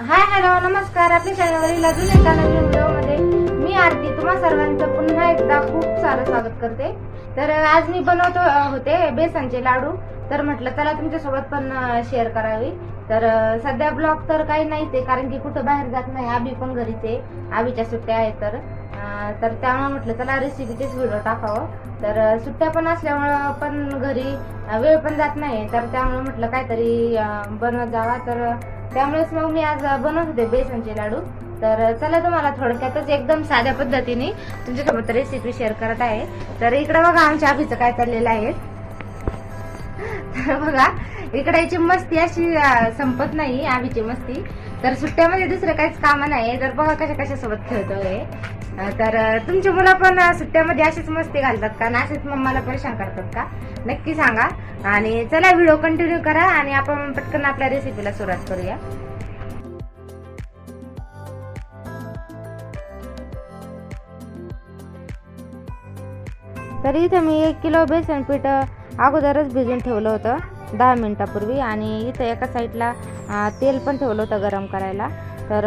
Hi hello नमस्कार. आपल्या चॅनलवरील अजून एका नवीन व्हिडिओमध्ये मी आरती. तुम्हा सर्वांचं पुन्हा एकदा खूप सारं स्वागत करते. तर आज मी बनवत होते बेसनचे लाडू. तर म्हटलं चला तुमच्यासोबत पण शेअर करावी. तर सध्या ब्लॉग तर काही नाहीच आहे कारण की कुठं बाहेर जात नाही. आबी पण घरीच आहे. आबीच्या सुट्ट्या आहेत तर. तर त्यामुळे म्हटलं चला रेसिपीचेच व्हिडिओ टाकावं. तर सुट्ट्या पण असल्यामुळं पण घरी वेळ पण जात नाही. तर त्यामुळे म्हटलं काहीतरी बनवत जावा. तर त्यामुळेच मग मी आज बनवत होते बेसनचे लाडू. तर चला तुम्हाला थोडक्यातच एकदम साध्या पद्धतीने तुमच्यासोबत रेसिपी शेअर करत आहे. तर इकडं बघा आमच्या आबीचं काय चाललेलं आहे. तर बघा इकडे याची मस्ती अशी संपत नाही आबीची मस्ती. तर सुट्ट्यामध्ये दुसरं काहीच कामं नाही. तर बघा कशा कशासोबत खेळतोय. तर तुमची मुलं पण सुट्ट्यामध्ये अशीच मस्ती घालतात का? आणि असेच मम्माला परेशान करतात का? नक्की सांगा. आणि चला व्हिडिओ कंटिन्यू करा आणि आपण पटकन आपल्या रेसिपीला सुरुवात करूया. तर इथं मी एक किलो बेसन पीठ अगोदरच भिजून ठेवलं होतं दहा मिनटापूर्वी. आणि इथं एका साईडला तेल पण ठेवलं होतं गरम करायला. तर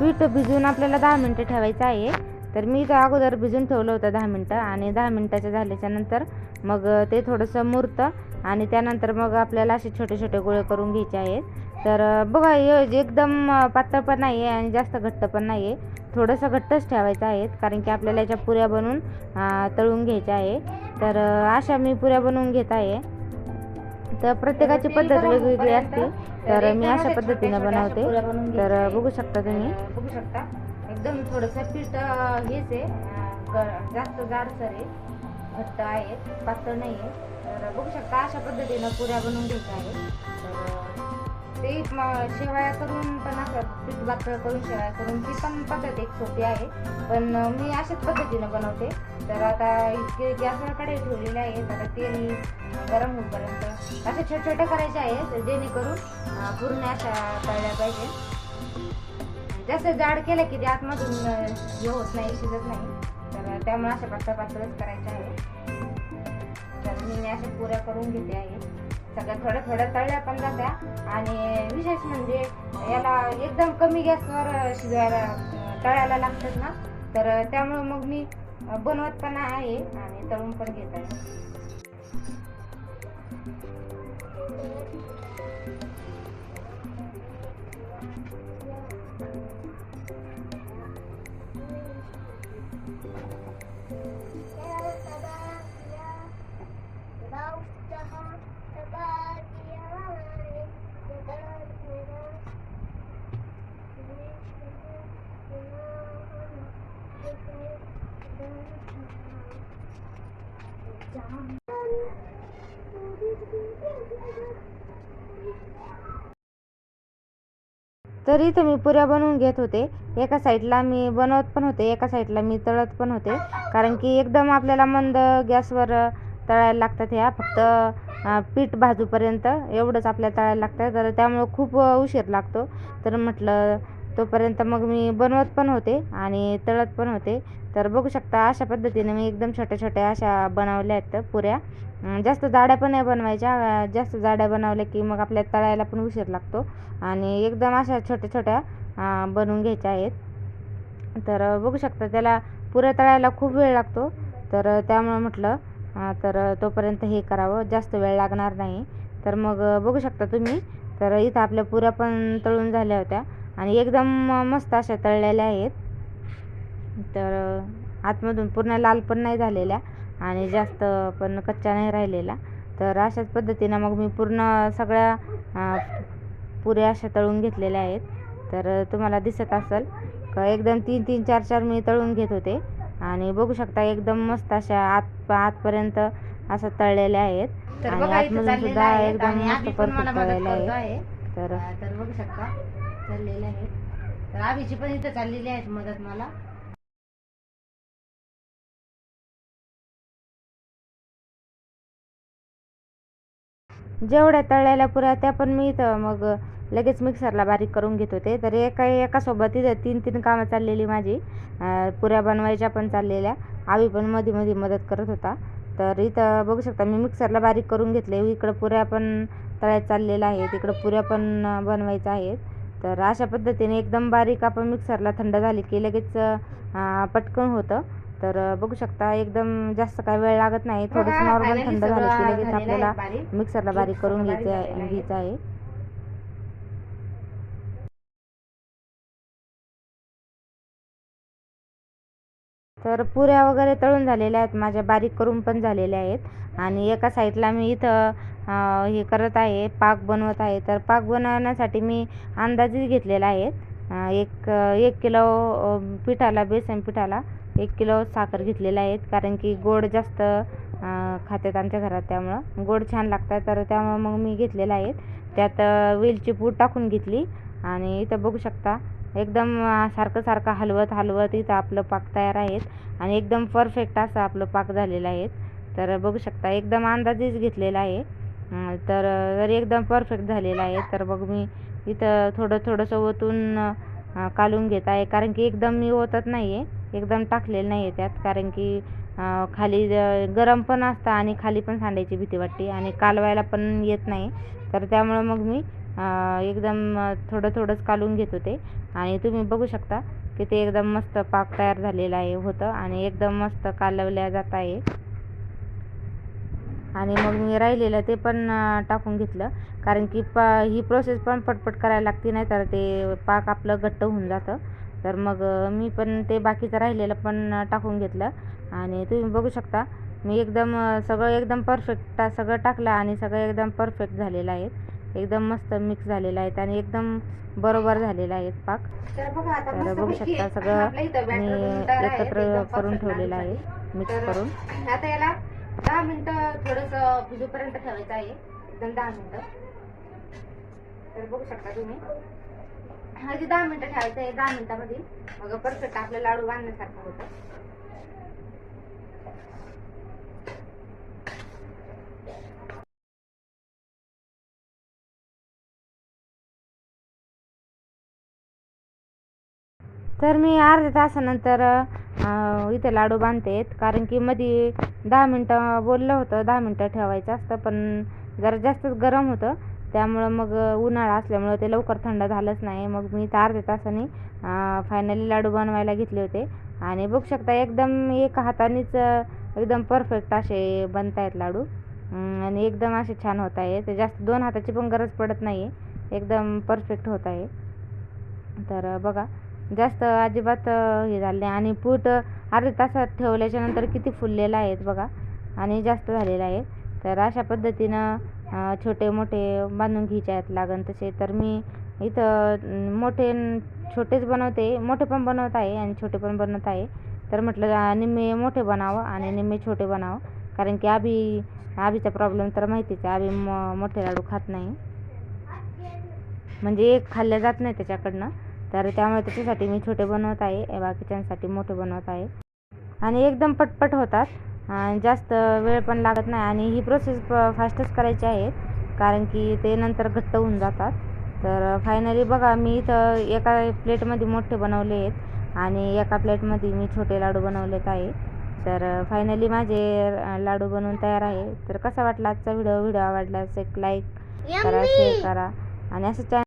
पीठ भिजून आपल्याला दहा मिनटं ठेवायचं आहे. तर मी इथं अगोदर भिजून ठेवलं होतं दहा मिनटं आणि दहा मिनटाच्या झाल्याच्यानंतर मग ते थोडंसं मुरतं आणि त्यानंतर मग आपल्याला असे छोटे छोटे गोळे करून घ्यायचे आहेत. तर बघा हे एकदम पातळ पण नाही आहे आणि जास्त घट्ट पण नाही आहे थोडंसं घट्टच ठेवायचं आहे कारण की आपल्याला याच्या पुऱ्या बनवून तळून घ्यायच्या आहे. तर अशा मी पुऱ्या बनवून घेत आहे. तर प्रत्येकाची पद्धत वेगवेगळी असते. तर मी अशा पद्धतीने बनवते. तर बघू शकता तुम्ही. बघू शकता. एकदम थोडंसं पीठ हेच आहे. जास्त जाडसर आहे. घट्ट आहे. पातळ नाही आहे. तर बघू शकता अशा पद्धतीनं पुऱ्या बनवून घ्यायच्या आहे ते म- शेवया करून पण असं पीठ पातळ करून शेवया करून ती पण पद्धत एक सोपी आहे. पण मी अशाच पद्धतीनं बनवते. तर आता इतके गॅसवर कडे ठेवलेले आहेत. आता तेल गरम होईपर्यंत असे छोटे छोटे करायचे आहेत जेणेकरून पूर्ण अशा तळल्या पाहिजे. जास्त जाड केलं की ते आतमधून हे होत नाही शिजत नाही. तर त्यामुळे अशा पातळ पातळच करायचं आहे. तर मी अशा पुऱ्या करून घेते आहे. सगळ्या थोड्या थोड्या तळल्या पण जात्या. आणि विशेष म्हणजे याला एकदम कमी गॅसवर शिजवायला तळायला लागतात ना. तर त्यामुळे मग मी बनवत पण आहे आणि तळून पण घेत आहे. तर इथं मी पुऱ्या बनवून घेत होते. एका साईडला मी बनवत पण होते एका साईडला मी तळत पण होते. कारण की एकदम आपल्याला मंद गॅसवर तळायला लागतात ह्या. फक्त पीठ भाजूपर्यंत एवढंच आपल्याला तळायला लागतं. तर त्यामुळं खूप उशीर लागतो. तर म्हटलं तोपर्यंत मग मी बनवत पण होते आणि तळत पण होते. तर बघू शकता अशा पद्धतीने मी एकदम छोट्या छोट्या अशा बनवल्या आहेत पुऱ्या. जास्त जाड्या पण नाही बनवायच्या. जास्त जाड्या बनवल्या की मग आपल्या तळायला पण उशीर लागतो. आणि एकदम अशा छोट्या छोट्या बनवून घ्यायच्या आहेत. तर बघू शकता त्याला पुऱ्या तळायला खूप वेळ लागतो. तर त्यामुळं म्हटलं तर तोपर्यंत हे करावं. जास्त वेळ लागणार नाही. तर मग बघू शकता तुम्ही. तर इथं आपल्या पुऱ्या पण तळून झाल्या होत्या. आणि एकदम मस्त अशा तळलेल्या आहेत. तर आतमधून पूर्ण लाल पण नाही झालेल्या आणि जास्त पण कच्च्या नाही राहिलेला. तर अशाच पद्धतीनं मग मी पूर्ण सगळ्या पुऱ्या अशा तळून घेतलेल्या आहेत. तर तुम्हाला दिसत असेल का एकदम तीन तीन चार चार मी तळून घेत होते. आणि बघू शकता एकदम मस्त अशा आत आतपर्यंत असं तळलेल्या आहेत. तर आणि आतमधून सुद्धा आहे एकदम आणि मस्त परफेक्ट तळलेल्या आहेत. आहे तर तर बघू शकता. चाललेले आहे तर आबीची पण इथं चाललेली आहेत मदत मला. जेवढ्या तळलेल्या पुऱ्या त्या पण मी इथं मग लगेच मिक्सरला बारीक करून घेत होते. तर एका एकासोबत इथं तीन तीन कामं चाललेली माझी. पुऱ्या बनवायच्या पण चाललेल्या. आवी पण मध्ये मध्ये मदत करत होता. तर इथं बघू शकता मी मिक्सरला बारीक करून घेतले. इकडं पुऱ्या पण तळ्यात चाललेल्या आहेत. इकडं पुऱ्या पण बनवायच्या आहेत. तर अशा पद्धतीने एकदम बारीक आपण मिक्सरला थंड झाली की लगेच पटकन होतं तर बघू शकता एकदम जास्त काय वेळ लागत नाही थोडंसं नॉर्मल थंड झालं की लगेच आपल्याला. मिक्सरला बारीक करून घ्यायचं आहे. घ्यायचं आहे तर पुऱ्या वगैरे तळून झालेल्या आहेत माझ्या बारीक करून पण झालेल्या आहेत. आणि एका साईडला मी इथं हे करत आहे पाक बनवत आहे. तर पाक बनवण्यासाठी मी अंदाजेच घेतलेला आहे. एक एक किलो पिठाला बेसन पिठाला एक किलो साखर घेतलेला आहे. कारण की गोड जास्त खातात आमच्या घरात त्यामुळं. गोड छान लागतात. तर त्यामुळं मग मी घेतलेलं आहे. त्यात वेलची पूड टाकून घेतली. आणि इथं बघू शकता एकदम सारखं सारखं हलवत हलवत इथं आपलं पाक तयार आहेत आणि एकदम परफेक्ट असं आपलं पाक झालेलं आहे तर बघू शकता एकदम अंदाजेच घेतलेला आहे. तर जरी एकदम परफेक्ट झालेला आहे तर मग मी इथं थोडं थोडंसं ओतून कालून घेत आहे. कारण की एकदम मी ओतत नाही आहे एकदम टाकलेलं नाही आहे त्यात. कारण की खाली गरम पण असतं आणि खाली पण सांडायची भीती वाटते आणि कालवायला पण येत नाही. तर त्यामुळं मग मी एकदम थोडं थोडंच कालून घेत होते. आणि तुम्ही बघू शकता की ते एकदम मस्त पाक तयार झालेला आहे होतं आणि एकदम मस्त कालवल्या जात आहे. आणि मग मी राहिलेलं ते पण टाकून घेतलं. कारण की पा ही प्रोसेस पण पटपट करायला लागते नाही तर ते पाक आपलं घट्ट होऊन जातं. तर मग मी पण ते बाकीचं राहिलेलं पण टाकून घेतलं. आणि तुम्ही बघू शकता मी एकदम सगळं एकदम परफेक्ट सगळं टाकलं आणि सगळं एकदम परफेक्ट झालेलं आहे. एकदम मस्त मिक्स झालेलं आहेत आणि एकदम बरोबर झालेलं आहे पाक. तर बघा शकता सगळं. मी आहे. एकत्र करून ठेवलेलं आहे. मिक्स करून. आता याला दहा मिनिटं थोडंसं भिजूपर्यंत ठेवायचं आहे. एकदम दहा मिनिटं. तर बघू शकता तुम्ही. हा जे दहा मिनिटं ठेवायचं आहे दहा मिनिटामध्ये. मग परफेक्ट आपलं लाडू बांधण्यासारखं होतं. तर मी अर्ध्या तासानंतर इथे लाडू बांधते कारण की मध्ये दहा मिनटं बोललं होतं दहा मिनटं ठेवायचं असतं पण जरा जास्तच गरम होतं. त्यामुळं मग उन्हाळा असल्यामुळं ते लवकर थंड झालंच नाही. मग मी तर अर्ध्या तासाने फायनली लाडू बनवायला घेतले होते. आणि बघू शकता एकदम एका हातानेच एकदम परफेक्ट असे बनत आहेत लाडू. आणि एकदम असे छान होत आहे ते जास्त दोन हाताची पण गरज पडत नाही आहे एकदम परफेक्ट होत आहे तर बघा जास्त अजिबात हे झालं नाही. आणि पूट अर्ध्या तासात ठेवल्याच्यानंतर किती फुललेलं आहेत बघा. आणि जास्त झालेलं आहे तर अशा पद्धतीनं छोटे मोठे बांधून घ्यायचे आहेत लागन तसे. तर मी इथं मोठे छोटेच बनवते. मोठे पण बनवत आहे आणि छोटे पण बनवत आहे. तर म्हटलं निम्मे मोठे बनावं आणि निम्मे छोटे बनावं. कारण की आभी आभीचा प्रॉब्लेम तर माहितीच आहे. आभी म मोठे लाडू खात नाही. म्हणजे एक खाल्लं जात नाही त्याच्याकडनं. तर त्यामुळे त्याच्यासाठी मी छोटे बनवत आहे. बाकीच्यांसाठी मोठे बनवत आहे. आणि एकदम पटपट होतात. आणि जास्त वेळ पण लागत नाही. आणि ही प्रोसेस फास्टच करायची आहे. कारण की ते नंतर घट्ट होऊन जातात. तर फायनली बघा मी इथं एका प्लेटमध्ये मोठे बनवले आहेत. आणि एका प्लेटमध्ये मी छोटे लाडू बनवलेत आहे. तर फायनली माझे लाडू बनवून तयार आहे. तर कसा वाटला आजचा व्हिडिओ? व्हिडिओ आवडल्यास एक लाईक करा शेअर करा. आणि असं चॅ